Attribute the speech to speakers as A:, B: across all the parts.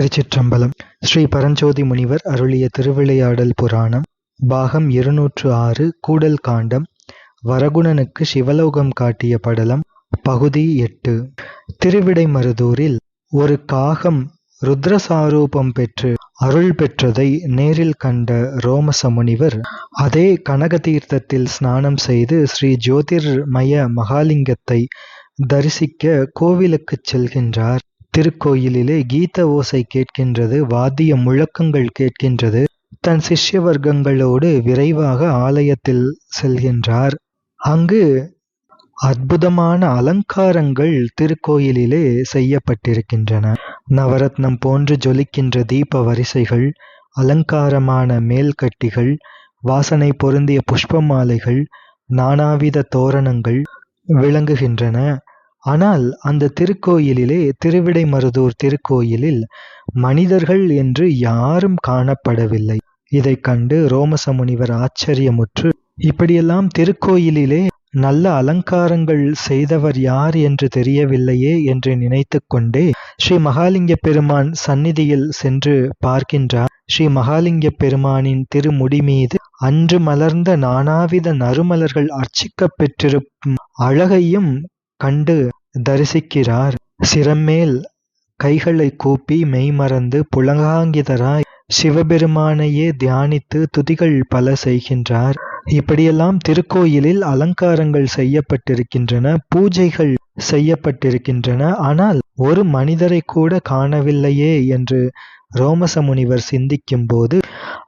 A: திருச்சிற்றம்பலம். ஸ்ரீ பரஞ்சோதி முனிவர் அருளிய திருவிளையாடல் புராணம் பாகம் இருநூற்று ஆறு கூடல் காண்டம் வரகுணனுக்கு சிவலோகம் காட்டிய படலம் பகுதி எட்டு. திருவிடைமருதூரில் ஒரு காகம் ருத்ரசாரூபம் பெற்று அருள் பெற்றதை நேரில் கண்ட ரோமச முனிவர் அதே கனக தீர்த்தத்தில் ஸ்நானம் செய்து ஸ்ரீ ஜோதிர்மய மகாலிங்கத்தை தரிசிக்க கோவிலுக்குச் செல்கின்றார். திருக்கோயிலிலே கீத ஓசை கேட்கின்றது வாத்திய முழக்கங்கள் கேட்கின்றது. தன் சிஷ்ய வர்க்கங்களோடு விரைவாக ஆலயத்தில் செல்கின்றார். அங்கு அற்புதமான அலங்காரங்கள் திருக்கோயிலிலே செய்யப்பட்டிருக்கின்றன. நவரத்னம் போன்று ஜொலிக்கின்ற தீப வரிசைகள் அலங்காரமான மேல்கட்டிகள் வாசனை பொருந்திய புஷ்ப மாலைகள் நானாவித தோரணங்கள் விளங்குகின்றன. ஆனால் அந்த திருக்கோயிலிலே திருவிடைமருதூர் திருக்கோயிலில் மனிதர்கள் என்று யாரும் காணப்படவில்லை. இதை கண்டு ரோமச முனிவர் ஆச்சரியமுற்று இப்படியெல்லாம் திருக்கோயிலிலே நல்ல அலங்காரங்கள் செய்தவர் யார் என்று தெரியவில்லையே என்று நினைத்து கொண்டே ஸ்ரீ மகாலிங்க பெருமான் சந்நிதியில் சென்று பார்க்கின்றார். ஸ்ரீ மகாலிங்க பெருமானின் திருமுடி மீது அன்று மலர்ந்த நானாவித நறுமலர்கள் அர்ச்சிக்கப் பெற்றிருக்கும் அழகையும் கண்டு தரிசிக்கிறார். சிரமேல் கைகளை கூப்பி மெய்மறந்து புலகாங்கிதராய் சிவபெருமானையே தியானித்து துதிகள் பல செய்கின்றார். இப்படியெல்லாம் திருக்கோயிலில் அலங்காரங்கள் செய்யப்பட்டிருக்கின்றன பூஜைகள் செய்யப்பட்டிருக்கின்றன. ஆனால் ஒரு மனிதரை கூட காணவில்லையே என்று ரோமச முனிவர் சிந்திக்கும் போது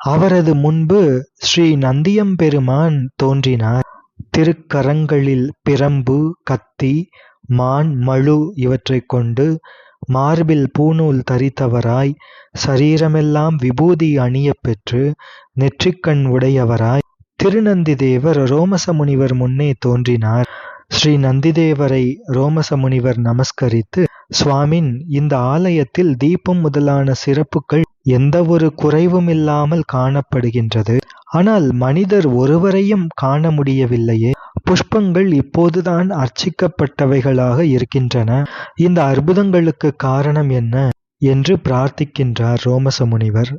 A: அவரது முன்பு ஸ்ரீ நந்தியம்பெருமான் தோன்றினார். திருக்கரங்களில் பிரம்பு கத்தி மான் மழு இவற்றைக் கொண்டு மார்பில் பூணூல் தரித்தவராய் சரீரமெல்லாம் விபூதி அணியப் பெற்று நெற்றிக்கண் உடையவராய் திருநந்திதேவர் ரோமச முனிவர் முன்னே தோன்றினார். ஸ்ரீ நந்திதேவரை ரோமச முனிவர் நமஸ்கரித்து சுவாமின் இந்த ஆலயத்தில் தீபம் முதலான சிறப்புகள் எந்த ஒரு குறைவுமில்லாமல் காணப்படுகின்றது. ஆனால் மனிதர் ஒருவரையும் காண முடியவில்லையே. புஷ்பங்கள் இப்போதுதான் அர்ச்சிக்கப்பட்டவைகளாக இருக்கின்றன. இந்த அற்புதங்களுக்கு காரணம் என்ன? என்று பிரார்த்திக்கின்றார் ரோமச முனிவர்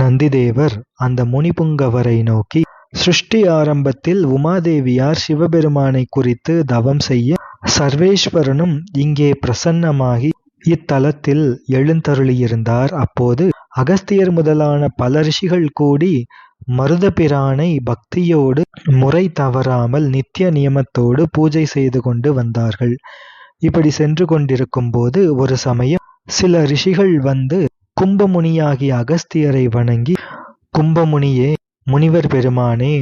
A: நந்திதேவர் அந்த முனிபுங்கவரை நோக்கி சிருஷ்டி ஆரம்பத்தில் உமாதேவியார் சிவபெருமானை குறித்து தவம் செய்ய சர்வேஸ்வரனும் இங்கே பிரசன்னமாகி இத்தலத்தில் எழுந்தருளியிருந்தார். அப்போது அகஸ்தியர் முதலான பல ரிஷிகள் கூடி மருதபிரானை பக்தியோடு முறை தவறாமல் நித்திய நியமத்தோடு பூஜை செய்து கொண்டு வந்தார்கள். இப்படி சென்று கொண்டிருக்கும் போது ஒரு சமயம் சில ரிஷிகள் வந்து கும்பமுனியாகிய அகஸ்தியரை வணங்கி கும்பமுனியே முனிவர் பெருமானே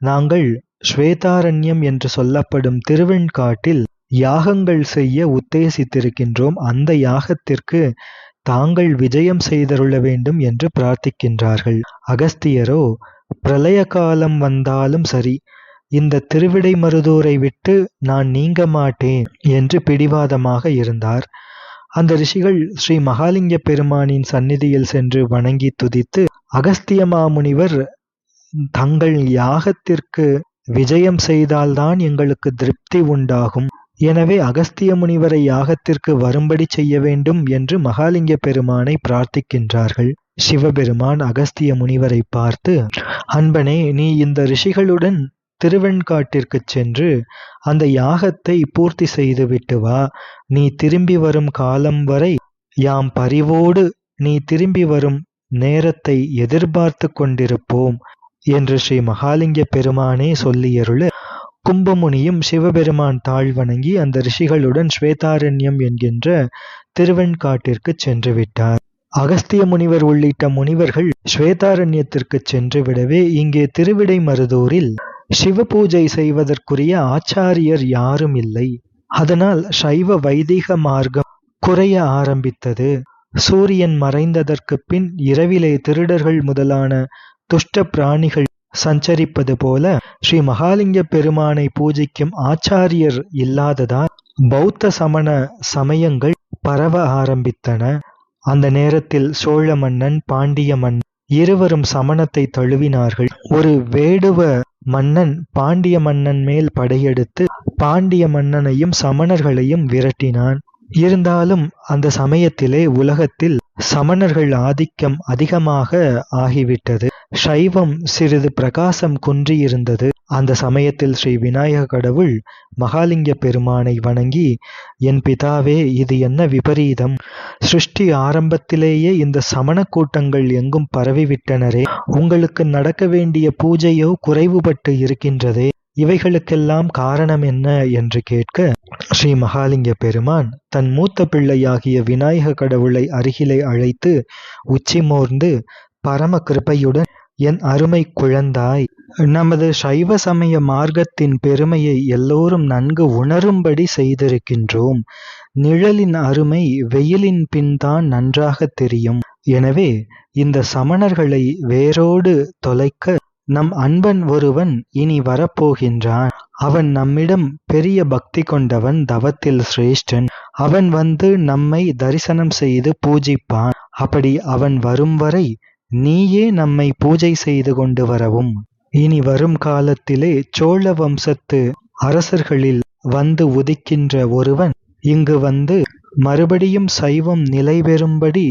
A: நாங்கள் ஸ்வேதாரண்யம் என்று சொல்லப்படும் திருவெண்காட்டில் யாகங்கள் செய்ய உத்தேசித்திருக்கின்றோம். அந்த யாகத்திற்கு தாங்கள் விஜயம் செய்தருள வேண்டும் என்று பிரார்த்திக்கின்றார்கள். அகஸ்தியரோ பிரளய காலம் வந்தாலும் சரி இந்த திருவிடை மருதூரை விட்டு நான் நீங்க மாட்டேன் என்று பிடிவாதமாக இருந்தார். அந்த ரிஷிகள் ஸ்ரீ மகாலிங்க பெருமானின் சந்நிதியில் சென்று வணங்கி துதித்து அகஸ்திய மாமுனிவர் தங்கள் யாகத்திற்கு விஜயம் செய்தால்தான் எங்களுக்கு திருப்தி உண்டாகும். எனவே அகஸ்திய முனிவரை யாகத்திற்கு வரும்படி செய்ய வேண்டும் என்று மகாலிங்க பெருமானை பிரார்த்திக்கின்றார்கள். சிவபெருமான் அகஸ்திய முனிவரை பார்த்து அன்பனே நீ இந்த ரிஷிகளுடன் திருவெண்காட்டிற்கு சென்று அந்த யாகத்தை பூர்த்தி செய்துவிட்டு வா. நீ திரும்பி வரும் காலம் வரை யாம் பரிவோடு நீ திரும்பி வரும் நேரத்தை எதிர்பார்த்து கொண்டிருப்போம் என்று ஸ்ரீ மகாலிங்க பெருமானே சொல்லியருள கும்பமுனியும் சிவபெருமான் தாழ் வணங்கி அந்த ரிஷிகளுடன் ஸ்வேதாரண்யம் என்கின்ற திருவெண்காட்டிற்கு சென்று விட்டார். அகஸ்திய முனிவர் உள்ளிட்ட முனிவர்கள் ஸ்வேதாரண்யத்திற்கு சென்று விடவே இங்கே திருவிடை மருதூரில் சிவ பூஜை செய்வதற்குரிய ஆச்சாரியர் யாரும் இல்லை. அதனால் சைவ வைதிக மார்க்கம் குறைய ஆரம்பித்தது. சூரியன் மறைந்ததற்கு பின் இரவிலே திருடர்கள் முதலான துஷ்ட பிராணிகள் சஞ்சரிப்பது போல ஸ்ரீ மகாலிங்க பெருமானை பூஜிக்கும் ஆச்சாரியர் இல்லாததால் பௌத்த சமண சமயங்கள் பரவ ஆரம்பித்தன. அந்த நேரத்தில் சோழ மன்னன் பாண்டிய மன்னன் இருவரும் சமணத்தை தழுவினார்கள். ஒரு வேடுவ மன்னன் பாண்டிய மன்னன் மேல் படையெடுத்து பாண்டிய மன்னனையும் சமணர்களையும் விரட்டினான். இருந்தாலும் அந்த சமயத்திலே உலகத்தில் சமணர்கள் ஆதிக்கம் அதிகமாக ஆகிவிட்டது. சைவம் சிறிது பிரகாசம் குன்றியிருந்தது. அந்த சமயத்தில் ஸ்ரீ விநாயக கடவுள் மகாலிங்க பெருமானை வணங்கி என் பிதாவே இது என்ன விபரீதம்? சிருஷ்டி ஆரம்பத்திலேயே இந்த சமண கூட்டங்கள் எங்கும் பரவிவிட்டனரே. உங்களுக்கு நடக்க வேண்டிய பூஜையோ குறைவுபட்டு இருக்கின்றதே. இவைகளுக்கெல்லாம் காரணம் என்ன என்று கேட்க ஸ்ரீ மகாலிங்க பெருமான் தன் மூத்த பிள்ளையாகிய விநாயக கடவுளை அருகிலே அழைத்து உச்சி மோர்ந்து பரம கிருபையுடன் என் அருமை குழந்தாய் நமது சைவ சமய மார்க்கத்தின் பெருமையை எல்லோரும் நன்கு உணரும்படி செய்திருக்கின்றோம். நிழலின் அருமை வெயிலின் பின்தான் நன்றாக தெரியும். எனவே இந்த சமணர்களை வேரோடு தொலைக்க நம் அன்பன் ஒருவன் இனி வரப்போகின்றான். அவன் நம்மிடம் பெரிய பக்தி கொண்டவன் தவத்தில் சிரேஷ்டன். அவன் வந்து நம்மை தரிசனம் செய்து பூஜிப்பான். அப்படி அவன் வரும் வரை நீயே நம்மை பூஜை செய்து கொண்டு வரவும். இனி வரும் காலத்திலே சோழ வம்சத்து அரசர்களில் வந்து உதிக்கின்ற ஒருவன் இங்கு வந்து மறுபடியும் சைவம் நிலைபெறும்படி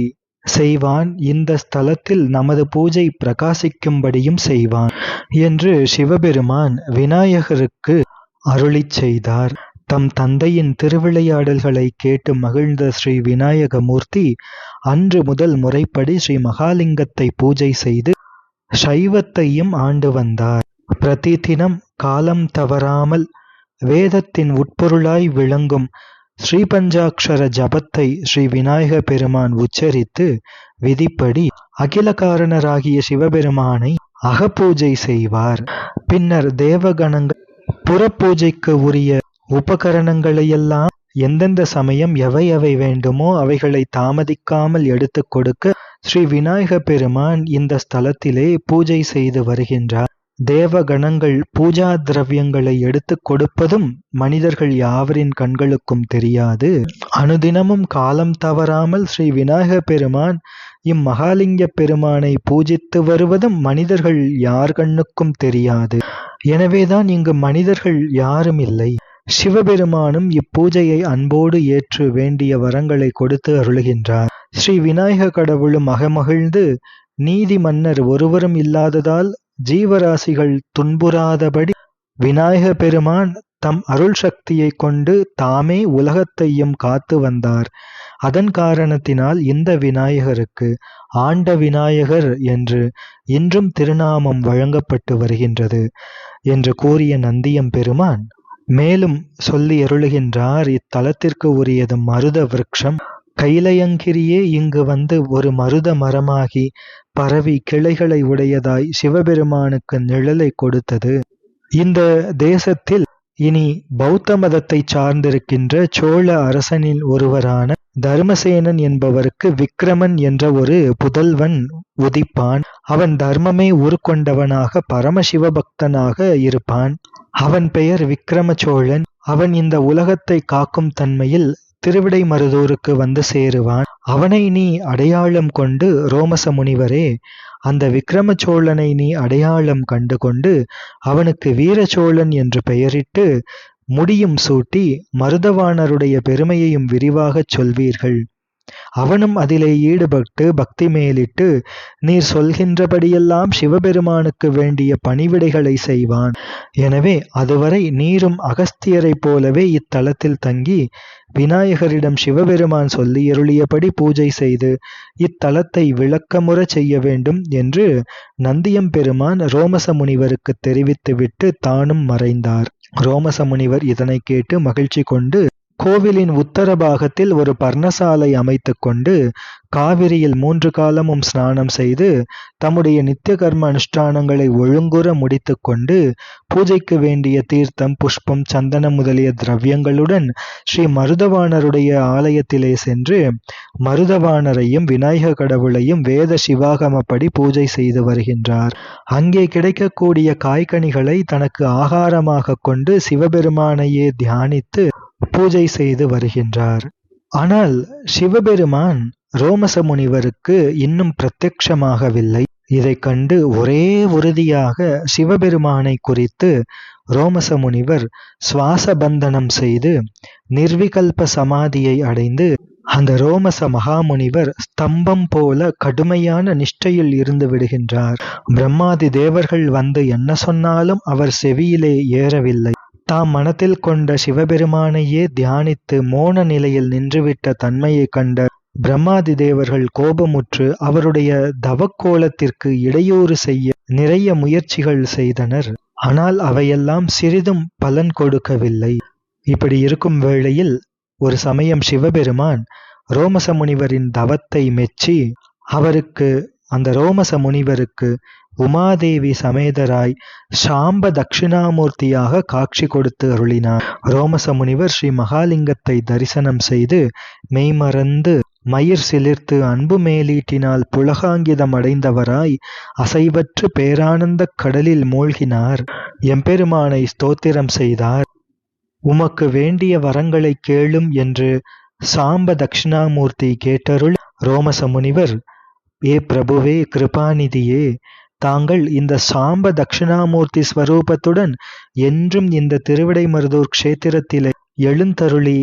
A: செய்வான். இந்த ஸ்தலத்தில் நமது பூஜை பிரகாசிக்கும்படியும் செய்வான் என்று சிவபெருமான் விநாயகருக்கு அருளிச் செய்தார். தம் தந்தையின் திருவிளையாடல்களை கேட்டு மகிழ்ந்த ஸ்ரீ விநாயகமூர்த்தி அன்று முதல் முறைப்படி ஸ்ரீ மகாலிங்கத்தை பூஜை செய்து சைவத்தையும் ஆண்டு வந்தார். பிரதி தினம் காலம் தவறாமல் வேதத்தின் உட்பொருளாய் விளங்கும் ஸ்ரீபஞ்சாட்சர ஜபத்தை ஸ்ரீ விநாயக பெருமான் உச்சரித்து விதிப்படி அகில காரணராகிய சிவபெருமானை அகப்பூஜை செய்வார். பின்னர் தேவகணங்கள் புறப்பூஜைக்கு உரிய உபகரணங்களையெல்லாம் எந்தெந்த சமயம் எவை எவை வேண்டுமோ அவைகளை தாமதிக்காமல் எடுத்து கொடுக்க ஸ்ரீ விநாயக பெருமான் இந்த ஸ்தலத்திலே பூஜை செய்து வருகின்றார். தேவகணங்கள் பூஜா திரவியங்களை எடுத்து கொடுப்பதும் மனிதர்கள் யாவரின் கண்களுக்கும் தெரியாது. அனுதினமும் காலம் தவறாமல் ஸ்ரீ விநாயக பெருமான் இம்மகாலிங்க பெருமானை பூஜித்து வருவதும் மனிதர்கள் யார் கண்ணுக்கும் தெரியாது. எனவேதான் இங்கு மனிதர்கள் யாரும் இல்லை. சிவபெருமானும் இப்பூஜையை அன்போடு ஏற்று வேண்டிய வரங்களை கொடுத்து அருளுகின்றார். ஸ்ரீ விநாயக கடவுளும் அகமகிழ்ந்து நீதி மன்னர் ஒருவரும் இல்லாததால் ஜீவராசிகள் துன்புறாதபடி விநாயக பெருமான் தம் அருள் சக்தியை கொண்டு தாமே உலகத்தையும் காத்து வந்தார். அதன் காரணத்தினால் இந்த விநாயகருக்கு ஆண்ட விநாயகர் என்று இன்றும் திருநாமம் வழங்கப்பட்டு வருகின்றது என்று கூறிய நந்தியம் பெருமான் மேலும் சொல்லி அருளுகின்றார் இத்தலத்திற்கு உரியது மருத விரக்ஷம் கைலையங்கிரியே இங்கு வந்து ஒரு மருத மரமாகி பரவி கிளைகளை உடையதாய் சிவபெருமானுக்கு நிழலை கொடுத்தது. இந்த தேசத்தில் இனி பௌத்த மதத்தை சார்ந்திருக்கின்ற சோழ அரசனில் ஒருவரான தர்மசேனன் என்பவருக்கு விக்கிரமன் என்ற ஒரு புதல்வன் உதிப்பான். அவன் தர்மமே உருக்கொண்டவனாக பரமசிவ பக்தனாக இருப்பான். அவன் பெயர் விக்கிரம சோழன் அவன் இந்த உலகத்தை காக்கும் தன்மையில் திருவிடை மருதூருக்கு வந்து சேருவான். அவனை நீ அடையாளம் கொண்டு ரோமச முனிவரே அந்த விக்கிரம சோழனை நீ அடையாளம் கண்டு கொண்டு அவனுக்கு வீரச்சோழன் என்று பெயரிட்டு முடியும் சூட்டி மருதவாணருடைய பெருமையையும் விரிவாகச் சொல்வீர்கள். அவனும் அதிலே ஈடுபட்டு பக்தி மேலிட்டு நீர் சொல்கின்றபடியெல்லாம் சிவபெருமானுக்கு வேண்டிய பணிவிடைகளை செய்வான். எனவே அதுவரை நீரும் அகஸ்தியரைப் போலவே இத்தலத்தில் தங்கி விநாயகரிடம் சிவபெருமான் சொல்லி எருளியபடி பூஜை செய்து இத்தலத்தை விளக்கமுற செய்ய வேண்டும் என்று நந்தியம்பெருமான் ரோமச முனிவருக்கு தெரிவித்துவிட்டு தானும் மறைந்தார். ரோமச முனிவர் இதனை கேட்டு மகிழ்ச்சி கொண்டு கோவிலின் உத்தர பாகத்தில் ஒரு பர்ணசாலை அமைத்து கொண்டு காவிரியில் மூன்று காலமும் ஸ்நானம் செய்து தம்முடைய நித்திய கர்ம அனுஷ்டானங்களை ஒழுங்குற முடித்து கொண்டு பூஜைக்கு வேண்டிய தீர்த்தம் புஷ்பம் சந்தனம் முதலிய திரவியங்களுடன் ஸ்ரீ மருதவாணருடைய ஆலயத்திலே சென்று மருதவாணரையும் விநாயக கடவுளையும் வேத சிவாகமப்படி பூஜை செய்து வருகின்றார். அங்கே கிடைக்கக்கூடிய காய்கனிகளை தனக்கு ஆகாரமாக கொண்டு சிவபெருமானையே தியானித்து பூஜை செய்து வருகின்றார். ஆனால் சிவபெருமான் ரோமச முனிவருக்கு இன்னும் பிரத்யக்ஷமாகவில்லை இதை கண்டு ஒரே உறுதியாக சிவபெருமானை குறித்து ரோமச முனிவர் சுவாச பந்தனம் செய்து நிர்விகல்ப சமாதியை அடைந்து அந்த ரோமச மகாமுனிவர் ஸ்தம்பம் போல கடுமையான நிஷ்டையில் இருந்து விடுகின்றார். பிரம்மாதி தேவர்கள் வந்து என்ன சொன்னாலும் அவர் செவியிலே ஏறவில்லை. தாம் மனத்தில் கொண்ட சிவபெருமானையே தியானித்து மோன நிலையில் நின்றுவிட்ட தன்மையை கண்ட பிரம்மாதி தேவர்கள் கோபமுற்று அவருடைய தவக்கோலத்திற்கு இடையூறு செய்ய நிறைய முயற்சிகள் செய்தனர். ஆனால் அவையெல்லாம் சிறிதும் பலன் கொடுக்கவில்லை. இப்படி இருக்கும் வேளையில் ஒரு சமயம் சிவபெருமான் ரோமச முனிவரின் தவத்தை மெச்சி அவருக்கு அந்த ரோமச முனிவருக்கு உமாதேவி சமேதராய் சாம்ப தட்சிணாமூர்த்தியாக காட்சி கொடுத்து அருளினார். ரோமச முனிவர் ஸ்ரீ மகாலிங்கத்தை தரிசனம் செய்து மெய்மறந்து மயிர் சிலிர்த்து அன்பு மேலீட்டினால் புலகாங்கிதம் அடைந்தவராய் அசைவற்று பேரானந்தக் கடலில் மூழ்கினார். எம்பெருமானை ஸ்தோத்திரம் செய்தார். உமக்கு வேண்டிய வரங்களை கேளும் என்று சாம்ப தட்சிணாமூர்த்தி கேட்டருள். ரோமச முனிவர் ஏ பிரபுவே கிருபாநிதியே தாங்கள் இந்த சாம்ப தட்சிணாமூர்த்தி ஸ்வரூபத்துடன் என்றும் இந்த திருவிடைமருதூர் க்ஷேத்திரத்திலே எழுந்தருளி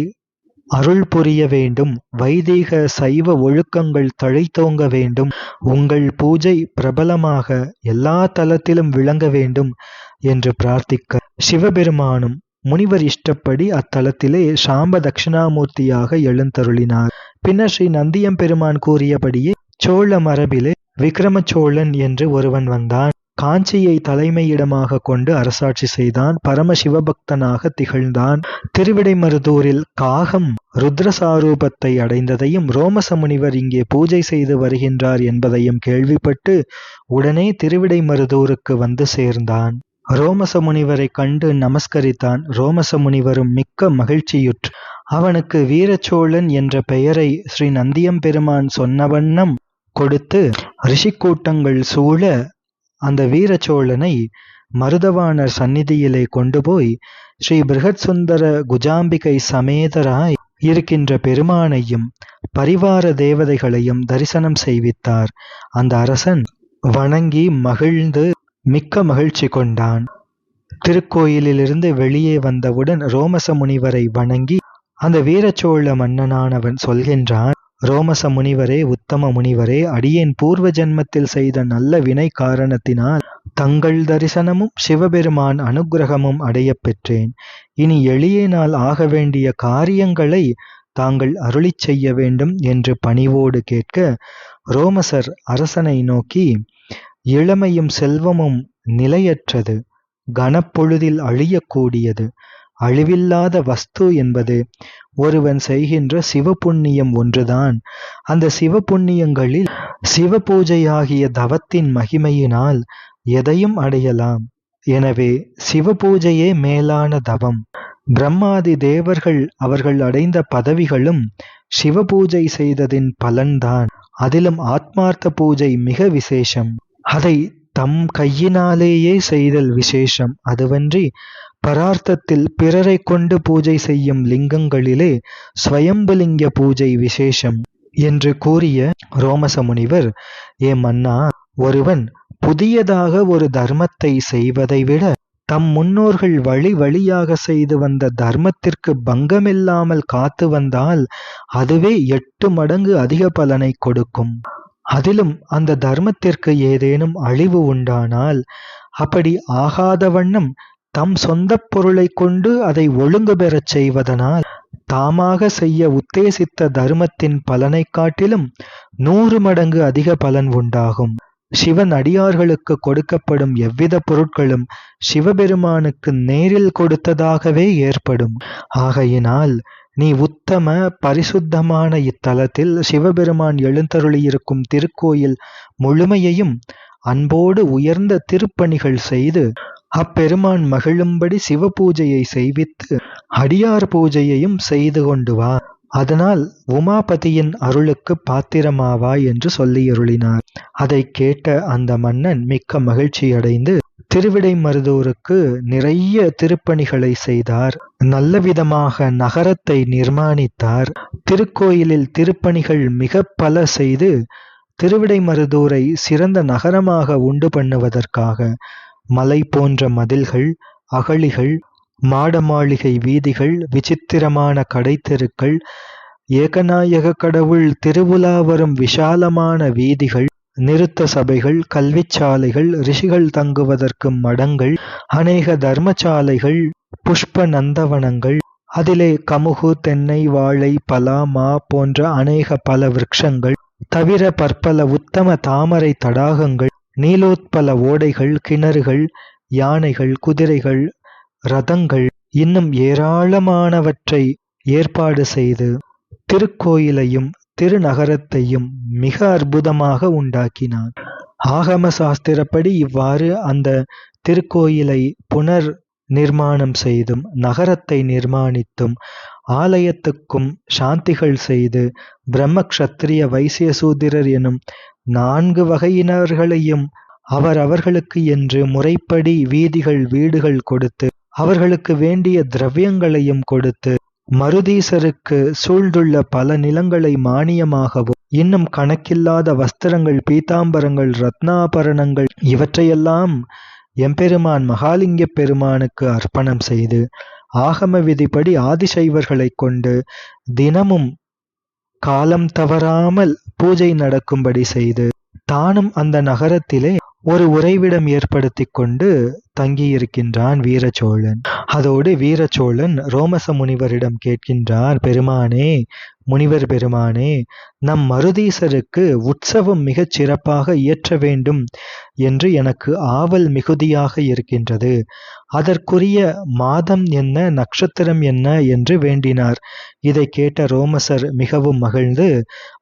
A: அருள் புரிய வேண்டும். வைதீக சைவ ஒழுக்கங்கள் தழைத்தோங்க வேண்டும். உங்கள் பூஜை பிரபலமாக எல்லா தலத்திலும் விளங்க வேண்டும் என்று பிரார்த்திக்க சிவபெருமானும் முனிவர் இஷ்டப்படி அத்தலத்திலே சாம்ப தட்சிணாமூர்த்தியாக எழுந்தருளினார். பின்னர் ஸ்ரீ நந்தியம் பெருமான் கூறியபடியே சோழ மரபிலே விக்கிரம சோழன் என்று ஒருவன் வந்தான். காஞ்சியை தலைமையிடமாக கொண்டு அரசாட்சி செய்தான். பரம சிவபக்தனாக திகழ்ந்தான். திருவிடைமருதூரில் காகம் ருத்ரசாரூபத்தை அடைந்ததையும் ரோமச முனிவர் இங்கே பூஜை செய்து வருகின்றார் என்பதையும் கேள்விப்பட்டு உடனே திருவிடைமருதூருக்கு வந்து சேர்ந்தான். ரோமச முனிவரைக் கண்டு நமஸ்கரித்தான். ரோமச முனிவரும் மிக்க மகிழ்ச்சியுற்று அவனுக்கு வீரச்சோழன் என்ற பெயரை ஸ்ரீ நந்தியம்பெருமான் சொன்ன வண்ணம் கொடுத்து ரிஷிக்கூட்டங்கள் சூழ அந்த வீரச்சோழனை மருதவாணர் சந்நிதியிலே கொண்டு போய் ஸ்ரீ பிருகத் சுந்தர குஜாம்பிகை சமேதராய் இருக்கின்ற பெருமானையும் பரிவார தேவதைகளையும் தரிசனம் செய்வித்தார். அந்த அரசன் வணங்கி மகிழ்ந்து மிக்க மகிழ்ச்சி கொண்டான். திருக்கோயிலிலிருந்து வெளியே வந்தவுடன் ரோமச முனிவரை வணங்கி அந்த வீரச்சோழ மன்னனானவன் சொல்கின்றான் ரோமச முனிவரே உத்தம முனிவரே அடியேன் பூர்வ ஜென்மத்தில் செய்த நல்ல வினை காரணத்தினால் தங்கள் தரிசனமும் சிவபெருமான் அனுக்கிரகமும் அடையப் பெற்றேன். இனி எளியேனால் ஆக வேண்டிய காரியங்களை தாங்கள் அருளிச் செய்ய வேண்டும் என்று பணிவோடு கேட்க ரோமசர் அரசனை நோக்கி இளமையும் செல்வமும் நிலையற்றது கனப்பொழுதில் அழியக்கூடியது அழிவில்லாத வஸ்து என்பது ஒருவன் செய்கின்ற சிவபுண்ணியம் ஒன்றுதான். அந்த சிவபுண்ணியங்களில் சிவபூஜையாகிய தவத்தின் மகிமையினால் எதையும் அடையலாம். எனவே சிவ பூஜையே மேலான தவம். பிரம்மாதி தேவர்கள் அவர்கள் அடைந்த பதவிகளும் சிவ பூஜை செய்ததின் பலன்தான். அதிலும் ஆத்மார்த்த பூஜை மிக விசேஷம். அதை தம் கையினாலேயே செய்தல் விசேஷம். அதுவன்றி பரார்த்தத்தில் பிறரை கொண்டு பூஜை செய்யும் லிங்கங்களிலே ஸ்வயம்புலிங்க பூஜை விசேஷம் என்று கூறிய ரோமச முனிவர் ஏ மன்னா ஒருவன் புதியதாக ஒரு தர்மத்தை செய்வதை விட தம் முன்னோர்கள் வழி வழியாக செய்து வந்த தர்மத்திற்கு பங்கமில்லாமல் காத்து வந்தால் அதுவே எட்டு மடங்கு அதிக பலனை கொடுக்கும். அதிலும் அந்த தர்மத்திற்கு ஏதேனும் அழிவு உண்டானால் அப்படி ஆகாத வண்ணம் தம் சொந்த பொருளை கொண்டு அதை ஒழுங்கு பெறச் செய்வதனால் தாமாக செய்ய உத்தேசித்த தர்மத்தின் பலனை காட்டிலும் நூறு மடங்கு அதிக பலன் உண்டாகும். சிவன் அடியார்களுக்கு கொடுக்கப்படும் எவ்வித பொருட்களும் சிவபெருமானுக்கு நேரில் கொடுத்ததாகவே ஏற்படும். ஆகையினால் நீ உத்தம பரிசுத்தமான இத்தலத்தில் சிவபெருமான் எழுந்தருளியிருக்கும் திருக்கோயில் முழுமையையும் அன்போடு உயர்ந்த திருப்பணிகள் செய்து அப்பெருமான் மகிழும்படி சிவபூஜையை செய்வித்து அடியார் பூஜையையும் செய்து கொண்டு வா. அதனால் உமாபதியின் அருளுக்கு பாத்திரமாவாய் என்று சொல்லியருளினார். அதை கேட்ட அந்த மன்னன் மிக்க மகிழ்ச்சியடைந்து திருவிடைமருதூருக்கு நிறைய திருப்பணிகளை செய்தார். நல்ல விதமாக நகரத்தை நிர்மாணித்தார். திருக்கோயிலில் திருப்பணிகள் மிக பல செய்து திருவிடைமருதூரை சிறந்த நகரமாக உண்டு பண்ணுவதற்காக மலை போன்ற மதில்கள் அகழிகள் மாடமாளிகை வீதிகள் விசித்திரமான கடைத்தெருக்கள் ஏகநாயக கடவுள் திருவுலா வரும் விஷாலமான வீதிகள் நிறுத்த சபைகள் கல்விச்சாலைகள் ரிஷிகள் தங்குவதற்கு மடங்கள் அநேக தர்மசாலைகள் புஷ்ப நந்தவனங்கள் அதிலே கமுகு தென்னை வாழை பலா மா போன்ற அநேக பல விருட்சங்கள் தவிர பற்பல உத்தம தாமரை தடாகங்கள் நீலோத்பல ஓடைகள் கிணறுகள் யானைகள் குதிரைகள் ரதங்கள் இன்னும் ஏராளமானவற்றை ஏற்பாடு செய்து திருக்கோயிலையும் திருநகரத்தையும் மிக அற்புதமாக உண்டாக்கினான் ஆகம சாஸ்திரப்படி இவ்வாறு அந்த திருக்கோயிலை புனர் நிர்மாணம் செய்தும் நகரத்தை நிர்மாணித்தும் ஆலயத்துக்கும் சாந்திகள் செய்து பிரம்ம க்ஷத்திரிய வைசிய சூத்திரர் எனும் நான்கு வகையினர்களையும் அவர் அவர்களுக்கு என்று முறைப்படி வீதிகள் வீடுகள் கொடுத்து அவர்களுக்கு வேண்டிய திரவியங்களையும் கொடுத்து மருதீசருக்கு சூழ்ந்துள்ள பல நிலங்களை மானியமாகவும் இன்னும் கணக்கில்லாத வஸ்திரங்கள் பீதாம்பரங்கள் ரத்னாபரணங்கள் இவற்றையெல்லாம் எம்பெருமான் மகாலிங்க பெருமானுக்கு அர்ப்பணம் செய்து ஆகம விதிப்படி ஆதிசைவர்களை கொண்டு தினமும் காலம் தவறாமல் பூஜை நடக்கும்படி செய்து தானும் அந்த நகரத்திலே ஒரு உறைவிடம் ஏற்படுத்தி கொண்டு தங்கியிருக்கின்றான் வீரச்சோழன். அதோடு வீரச்சோழன் ரோமச முனிவரிடம் கேட்கின்றார் பெருமானே முனிவர் பெருமானே நம் மருதீசருக்கு உற்சவம் மிகச் சிறப்பாக இயற்ற வேண்டும் என்று எனக்கு ஆவல் மிகுதியாக இருக்கின்றது. அதற்குரிய மாதம் என்ன நட்சத்திரம் என்ன என்று வேண்டினார். இதை கேட்ட ரோமசர் மிகவும் மகிழ்ந்து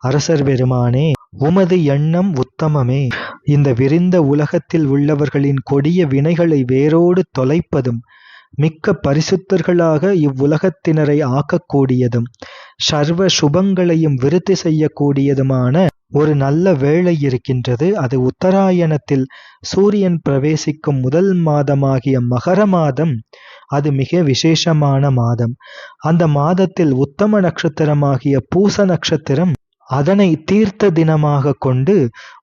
A: அரசர் பெருமானே உமது எண்ணம் உத்தமமே. இந்த விரிந்த உலகத்தில் உள்ளவர்களின் கொடிய வினைகளை வேரோடு தொலைப்பதும் மிக்க பரிசுத்தர்களாக இவ்வுலகத்தினரை ஆக்கக்கூடியதும் சர்வ சுபங்களையும் விருத்தி செய்யக்கூடியதுமான ஒரு நல்ல வேளை இருக்கின்றது. அது உத்தராயணத்தில் சூரியன் பிரவேசிக்கும் முதல் மாதமாகிய மகர மாதம். அது மிக விசேஷமான மாதம். அந்த மாதத்தில் உத்தம நட்சத்திரமாகிய பூச நட்சத்திரம் அதனை தீர்த்த தினமாக கொண்டு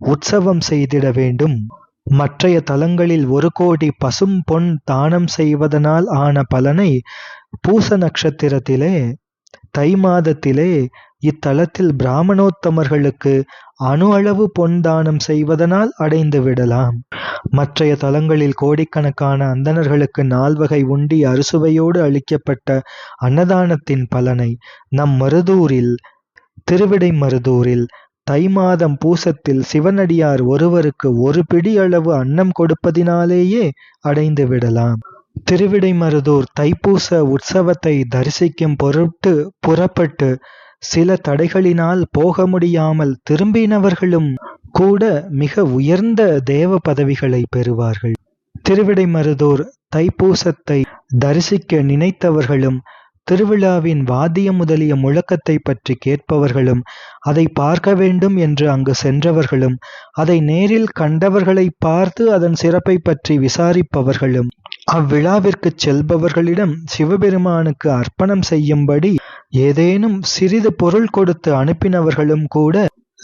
A: உற்சவம் செய்திட வேண்டும். மற்றைய தலங்களில் ஒரு கோடி பசும் பொன் தானம் செய்வதனால் ஆன பலனை பூச நட்சத்திரத்திலே தை மாதத்திலே இத்தலத்தில் பிராமணோத்தமர்களுக்கு அணு அளவு பொன் தானம் செய்வதனால் அடைந்து விடலாம். மற்றைய தலங்களில் கோடிக்கணக்கான அந்தணர்களுக்கு நால்வகை உண்டி அறுசுவையோடு அளிக்கப்பட்ட அன்னதானத்தின் பலனை நம் மருதூரில் திருவிடை மருதூரில் தை மாதம் பூசத்தில் சிவனடியார் ஒருவருக்கு ஒரு பிடி அளவு அன்னம் கொடுப்பதினாலேயே அடைந்து விடலாம். திருவிடைமருதூர் தைப்பூச உற்சவத்தை தரிசிக்கும் பொருட்டு புறப்பட்டு சில தடைகளினால் போக முடியாமல் திரும்பினவர்களும் கூட மிக உயர்ந்த தேவ பதவிகளை பெறுவார்கள். திருவிடைமருதூர் தைப்பூசத்தை தரிசிக்க நினைத்தவர்களும் திருவிழாவின் வாத்தியம் முதலிய முழக்கத்தை பற்றி கேட்பவர்களும் அதை பார்க்க வேண்டும் என்று அங்கு சென்றவர்களும் அதை நேரில் கண்டவர்களை பார்த்து அதன் சிறப்பை பற்றி விசாரிப்பவர்களும் அவ்விழாவிற்கு செல்பவர்களிடம் சிவபெருமானுக்கு அர்ப்பணம் செய்யும்படி ஏதேனும் சிறிது பொருள் கொடுத்து அனுப்பினவர்களும் கூட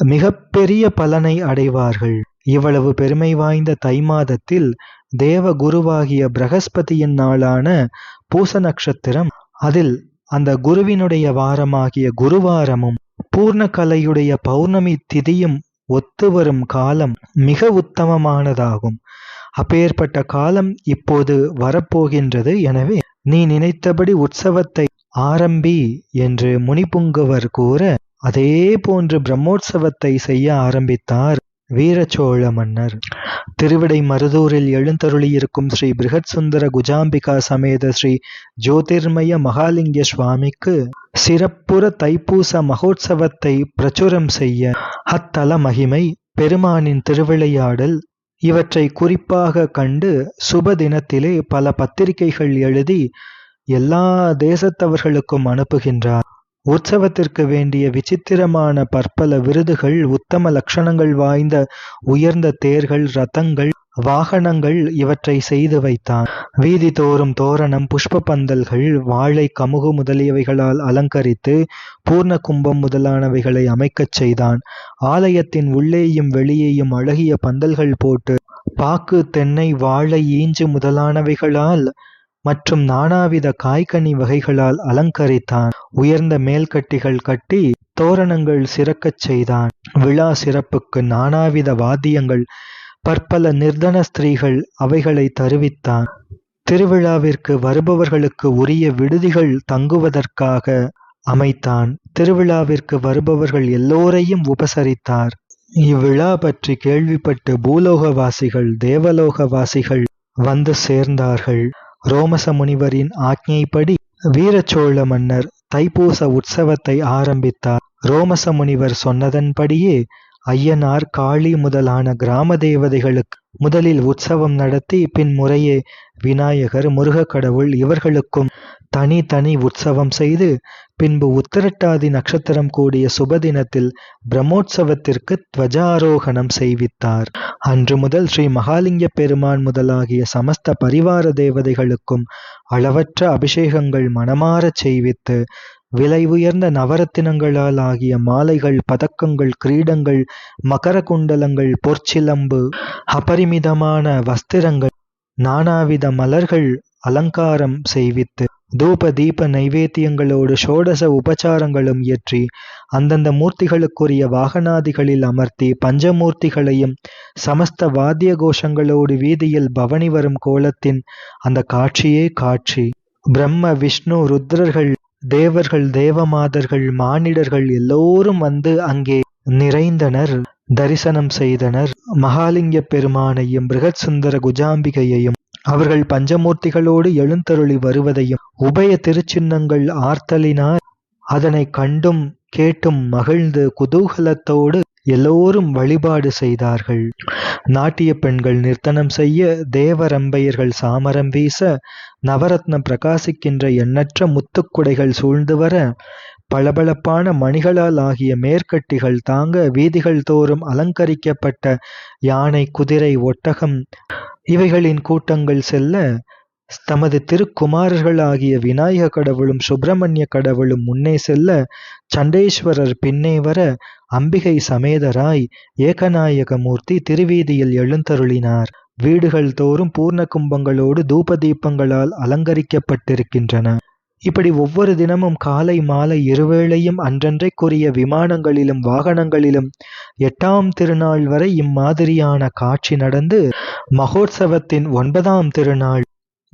A: மிகப்பெரிய பலனை அடைவார்கள். இவ்வளவு பெருமை வாய்ந்த தை மாதத்தில் தேவ குருவாகிய பிரகஸ்பதியின் நாளான பூச நட்சத்திரம் அதில் அந்த குருவினுடைய வாரமாகிய குருவாரமும் பூர்ணகலையுடைய பௌர்ணமி திதியும் ஒத்து வரும் காலம் மிக உத்தமமானதாகும். அப்பேற்பட்ட காலம் இப்போது வரப்போகின்றது. எனவே நீ நினைத்தபடி உற்சவத்தை ஆரம்பி என்று முனிபுங்குவர் கூற அதே போன்று பிரம்மோற்சவத்தை செய்ய ஆரம்பித்தார் வீரச்சோழ மன்னர். திருவிடை மருதூரில் எழுந்தருளியிருக்கும் ஸ்ரீ பிருகத் சுந்தர குஜாம்பிகா சமேத ஸ்ரீ ஜோதிர்மய மகாலிங்க சுவாமிக்கு சிறப்புற தைப்பூச மகோத்சவத்தை பிரச்சுரம் செய்ய அத்தல மகிமை பெருமானின் திருவிளையாடல் இவற்றை குறிப்பாக கண்டு சுப தினத்திலே பல பத்திரிகைகள் எழுதி எல்லா தேசத்தவர்களுக்கும் அனுப்புகின்றார். உற்சவத்திற்கு வேண்டிய விசித்திரமான பற்பல விருதுகள் உத்தம லட்சணங்கள் வாய்ந்த உயர்ந்த தேர்கள் ரதங்கள் வாகனங்கள் இவற்றை செய்து வைத்தான். வீதி தோறும் தோரணம் புஷ்ப பந்தல்கள் வாழை கமுகு முதலியவைகளால் அலங்கரித்து பூர்ண கும்பம் முதலானவைகளை அமைக்கச் செய்தான். ஆலயத்தின் உள்ளேயும் வெளியேயும் அழகிய பந்தல்கள் போட்டு பாக்கு தென்னை வாழை ஈஞ்சு முதலானவைகளால் மற்றும் நானாவித காய்கனி வகைகளால் அலங்கரித்தான். உயர்ந்த மேல்கட்டிகள் கட்டி தோரணங்கள் சிறக்கச் செய்தான். விழா சிறப்புக்கு நானாவித வாத்தியங்கள் பற்பல நிர்தன ஸ்திரீகள் அவைகளை தருவித்தான். திருவிழாவிற்கு வருபவர்களுக்கு உரிய விடுதிகள் தங்குவதற்காக அமைத்தான். திருவிழாவிற்கு வருபவர்கள் எல்லோரையும் உபசரித்தார். இவ்விழா பற்றி கேள்விப்பட்டு பூலோகவாசிகள் தேவலோகவாசிகள் வந்து சேர்ந்தார்கள். ரோமச முனிவரின் ஆக்ஞைப்படி வீரச்சோழ மன்னர் தைப்பூச உற்சவத்தை ஆரம்பித்தார். ரோமச முனிவர் சொன்னதன்படியே ஐயனார் காளி முதலான கிராம தேவதைகளுக்கு முதலில் உற்சவம் நடத்தி பின் முறையே விநாயகர் முருகக்கடவுள் இவர்களுக்கும் தனி தனி உற்சவம் செய்து பின்பு உத்திரட்டாதி நட்சத்திரம் கூடிய சுபதினத்தில் பிரம்மோற்சவத்திற்கு துவஜாரோகணம் செய்வித்தார். அன்று முதல் ஸ்ரீ மகாலிங்க பெருமான் முதலாகிய சமஸ்த பரிவார தேவதைகளுக்கும் அளவற்ற அபிஷேகங்கள் மனமாறச் செய்வித்து விலை உயர்ந்த நவரத்தினங்களால் ஆகிய மாலைகள் பதக்கங்கள் கிரீடங்கள் மகர குண்டலங்கள் பொற்சிலம்பு அபரிமிதமான வஸ்திரங்கள் நானாவித மலர்கள் அலங்காரம் செய்வித்து தூப தீப நைவேத்தியங்களோடு ஷோடச உபச்சாரங்களும் இயற்றி அந்தந்த மூர்த்திகளுக்குரிய வாகனாதிகளில் அமர்த்தி பஞ்சமூர்த்திகளையும் சமஸ்த வாத்திய கோஷங்களோடு வீதியில் பவனி வரும் கோலத்தின் அந்த காட்சியே காட்சி. பிரம்ம விஷ்ணு ருத்ரர்கள் தேவர்கள் தேவமாதர்கள் மானிடர்கள் எல்லோரும் வந்து அங்கே நிறைந்தனர் தரிசனம் செய்தனர். மகாலிங்க பெருமானையும் பிருகத் சுந்தர குஜாம்பிகையையும் அவர்கள் பஞ்சமூர்த்திகளோடு எழுந்தருளி வருவதையும் உபய திருச்சின்னங்கள் ஆர்த்தலினார் அதனை கண்டும் கேட்டும் மகிழ்ந்து குதூகலத்தோடு எல்லோரும் வழிபாடு செய்தார்கள். நாட்டிய பெண்கள் நிர்த்தனம் செய்ய தேவரம்பையர்கள் சாமரம் வீச நவரத்னம் பிரகாசிக்கின்ற எண்ணற்ற முத்துக்குடைகள் சூழ்ந்து வர பளபளப்பான மணிகளால் ஆகிய மேற்கட்டிகள் தாங்க வீதிகள் தோறும் அலங்கரிக்கப்பட்ட யானை குதிரை ஒட்டகம் இவைகளின் கூட்டங்கள் செல்ல தமது திருக்குமாரர்களாகிய விநாயக கடவுளும் சுப்பிரமணிய கடவுளும் முன்னே செல்ல சண்டேஸ்வரர் பின்னே வர அம்பிகை சமேதராய் ஏகநாயகமூர்த்தி திருவீதியில் எழுந்தருளினார். வீடுகள் தோறும் பூர்ண கும்பங்களோடு தூப தீபங்களால் அலங்கரிக்கப்பட்டிருக்கின்றன. இப்படி ஒவ்வொரு தினமும் காலை மாலை இருவேளையும் அன்றன்றைக்குரிய விமானங்களிலும் வாகனங்களிலும் எட்டாம் திருநாள் வரை இம்மாதிரியான காட்சி நடந்து மகோத்சவத்தின் ஒன்பதாம் திருநாள்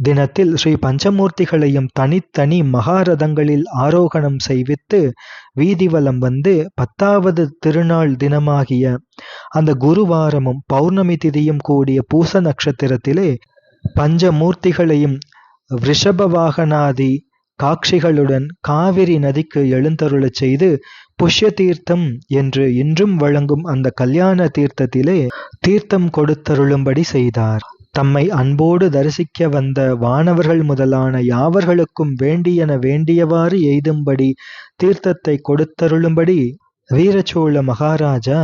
A: தினத்தில் ஸ்ரீ பஞ்சமூர்த்திகளையும் தனித்தனி மகாரதங்களில் ஆரோகணம் செய்வித்து வீதிவலம் வந்து பத்தாவது திருநாள் தினமாகிய அந்த குருவாரமும் பௌர்ணமி திதியும் கூடிய பூச நட்சத்திரத்திலே பஞ்சமூர்த்திகளையும் ரிஷப வாகனாதி காட்சிகளுடன் காவிரி நதிக்கு எழுந்தருளச் செய்து புஷ்ய தீர்த்தம் என்று இன்றும் வழங்கும் அந்த கல்யாண தீர்த்தத்திலே தீர்த்தம் கொடுத்தருளும்படி செய்தார். தம்மை அன்போடு தரிசிக்க வந்த வானவர்கள் முதலான யாவர்களுக்கும் வேண்டியன வேண்டியவாறு எய்தும்படி தீர்த்தத்தை கொடுத்தருளும்படி வீரச்சோழ மகாராஜா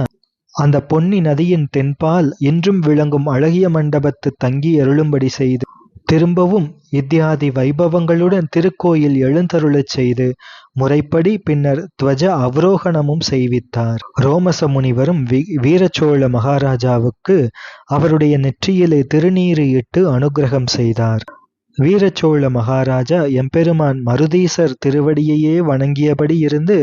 A: அந்த பொன்னி நதியின் தென்பால் இன்றும் விளங்கும் அழகிய மண்டபத்து தங்கி அருளும்படி செய்து திரும்பவும் இத்தியாதி வைபவங்களுடன் திருக்கோயில் எழுந்தருளச் செய்து முறைப்படி பின்னர் துவஜ அவரோகணமும் செய்வித்தார். ரோமச முனிவரும் வீரச்சோழ மகாராஜாவுக்கு அவருடைய நெற்றியிலே திருநீறு இட்டு அனுகிரகம் செய்தார். வீரச்சோழ மகாராஜா எம்பெருமான் மருதீசர் திருவடியையே வணங்கியபடி இருந்து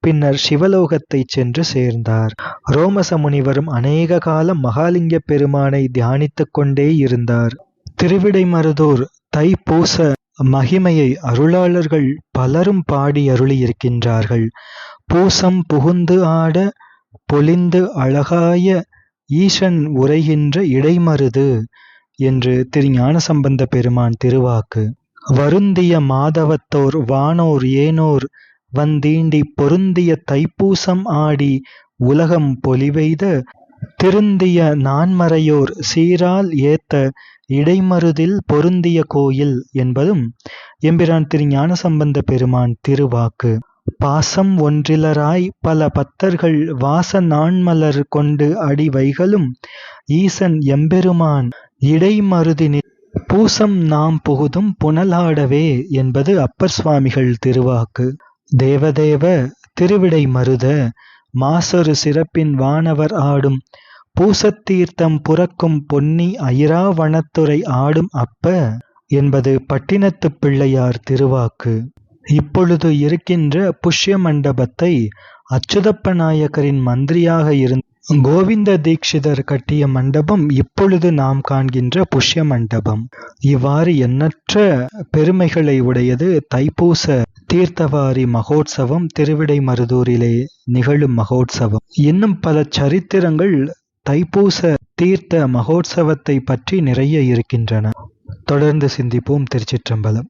A: பின்னர் சிவலோகத்தை சென்று சேர்ந்தார். ரோமச முனிவரும் அநேக காலம் மகாலிங்க பெருமானை தியானித்துக் கொண்டே இருந்தார். திருவிடைமருதூர் தைப்பூச மகிமையை அருளாளர்கள் பலரும் பாடி அருளியிருக்கின்றார்கள். பூசம் புகுந்து ஆட பொலிந்து அழகாய ஈசன் உரைகின்ற இடைமருது என்று திரு ஞானசம்பந்த பெருமான் திருவாக்கு. வருந்திய மாதவத்தோர் வானோர் ஏனோர் வந்தீண்டி பொருந்திய தைப்பூசம் ஆடி உலகம் பொலிவெய்த திருந்திய நான்மறையோர் சீரால் ஏத்த இடைமருதில் பொருந்திய கோயில் என்பதும் எம்பிரான் திரு ஞானசம்பந்த பெருமான் திருவாக்கு. பாசம் ஒன்றிலராய் பல பத்தர்கள் வாச நான்மலர் கொண்டு அடி வைகளும் ஈசன் எம்பெருமான் இடைமருதினில் பூசம் நாம் புகுதும் புனலாடவே என்பது அப்பர் சுவாமிகள் திருவாக்கு. தேவதேவ திருவிடை மருத மாசொரு சிறப்பின் வானவர் ஆடும் பூசத்தீர்த்தம் புறக்கும் பொன்னி ஐராவணத்துறை ஆடும் அப்ப என்பது பட்டினத்துப் பிள்ளையார் திருவாக்கு. இப்பொழுது இருக்கின்ற புஷ்ய மண்டபத்தை அச்சுதப்ப நாயக்கரின் மந்திரியாக இருந்த கோவிந்த தீக்ஷிதர் கட்டிய மண்டபம் இப்பொழுது நாம் காண்கின்ற புஷ்ய மண்டபம். இவ்வாறு எண்ணற்ற பெருமைகளை உடையது தைப்பூச தீர்த்தவாரி மகோற்சவம் திருவிடைமருதூரிலே நிகழும் மகோற்சவம். இன்னும் பல சரித்திரங்கள் தைப்பூச தீர்த்த மகோற்சவத்தை பற்றி நிறைய இருக்கின்றன. தொடர்ந்து சிந்திப்போம். திருச்சிற்றம்பலம்.